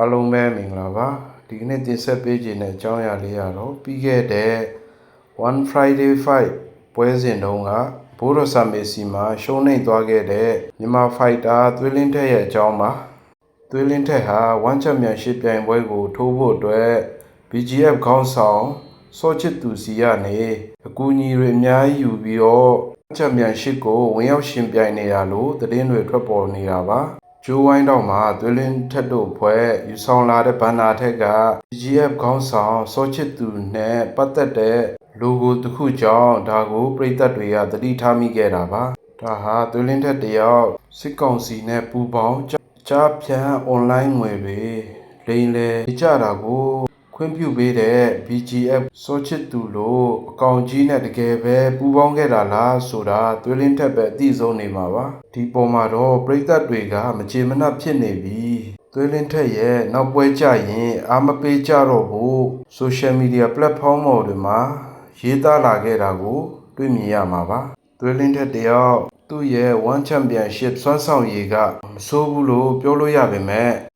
အားလုံးပဲမင်္ဂလာပါဒီကနေ့တင်ဆက်ပေးခြင်းတဲ့အကြောင်းအရာလေးကတော့ပြီးခဲ့တဲ့ One Friday Fight ပွဲစဉ်တုန်းကဘိုးတော်ဆာမေစီမှာရှုံးနိမ့်သွားခဲ့တဲ့မြန်မာဖိုက်တာသွေးလင်းထက်ရဲ့အကြောင်းပါသွေးလင်းထက်ဟာ One Championship ပြိုင်ပွဲကိုထိုးဖို့အတွက် BGF ခေါင်းဆောင်စောချစ်သူစီကနေအကူအညီတွေအများကြီးယူပြီးတော့ချန်ပီယံရှစ်ကိုဝင်ရောက်ရှင်ပြိုင်နေတာလို့သတင်းတွေထွက်ပေါ်နေတာပါ ဂျိုးဝိုင်းတော့မှာသွေးလင်းထက်တို့ဖွဲ့ယူဆောင်လာတဲ့ဘန်နာထက်က BGF ခေါင်းဆောင်စောချစ်သူနဲ့ပတ်သက်တဲ့ logo တစ်ခုကြောင့်ဒါကိုပြည်သက်တွေကသတိထားမိခဲ့တာပါဒါဟာသွေးလင်းထက်တယောက်စစ်ကောင်စီနဲ့ပူးပေါင်းကြားဖြန့် online ငွေတွေလိမ်လည်ကြတာကို ခွင့်ပြုပေးတဲ့ BGF စောချစ်သူလို့အကောင်ကြီးနဲ့တကယ်ပဲပူးပေါင်းခဲ့တာလားဆိုတာသွေးလင်းထက်ပဲအသိဆုံးနေမှာပါဒီပေါ်မှာတော့ပြည်သက်တွေကမကြေမနပ်ဖြစ်နေပြီသွေးလင်းထက်ရဲ့နောက်ပွဲကြရင်အာမပေးကြတော့ဘူး social media platform ပေါ်တွေမှာရေးသားလာခဲ့တာကို တွေ့မြင်ရမှာပါသွေးလင်းထက်တယောက်သူ့ရဲ့ one championship စွမ်းဆောင်ရည်ကမဆိုးဘူးလို့ပြောလို့ရပါမယ်အ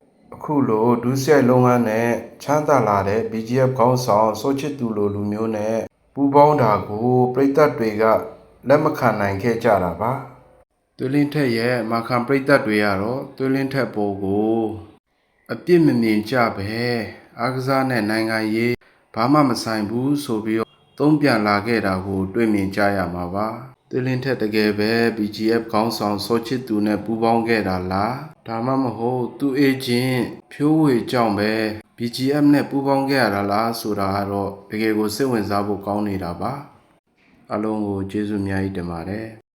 ခုလိုဒုစရိုက်လုံးဝန်းနဲ့ချမ်းသာလာတဲ့ BGF ခေါင်းဆောင်စိုးချစ်သူလိုလူမျိုးနဲ့ပူပေါင်းတာကိုပြည်သက်တွေကလက်မခံနိုင်ခဲ့ကြတာပါသွေးလင်းထက်ရဲ့မာခံပြည်သက်တွေကတော့သွေးလင်းထက်ပေါ်ကိုအပြစ်မမြင်ကြပဲအားကစားနဲ့နိုင်ငံရေးဘာမှမဆိုင်ဘူးဆိုပြီးတော့သုံးပြန်လာခဲ့တာကို တွေ့မြင်ကြရမှာပါ သွေးလင်းထက်တကယ်ပဲ BGF ခေါင်းဆောင်စိုးချစ်သူနဲ့ပူပေါင်းခဲ့တာလားဒါမှမဟုတ်သူ့အေဂျင့်ဖြိုးဝေကြောင့်ပဲ BGF နဲ့ပူးပေါင်းခဲ့ရတာလားဆိုတာကတော့တကယ်ကိုစိတ်ဝင်စားဖို့ကောင်းနေတာပါအလုံးကိုကျေးဇူးအများကြီးတင်ပါတယ်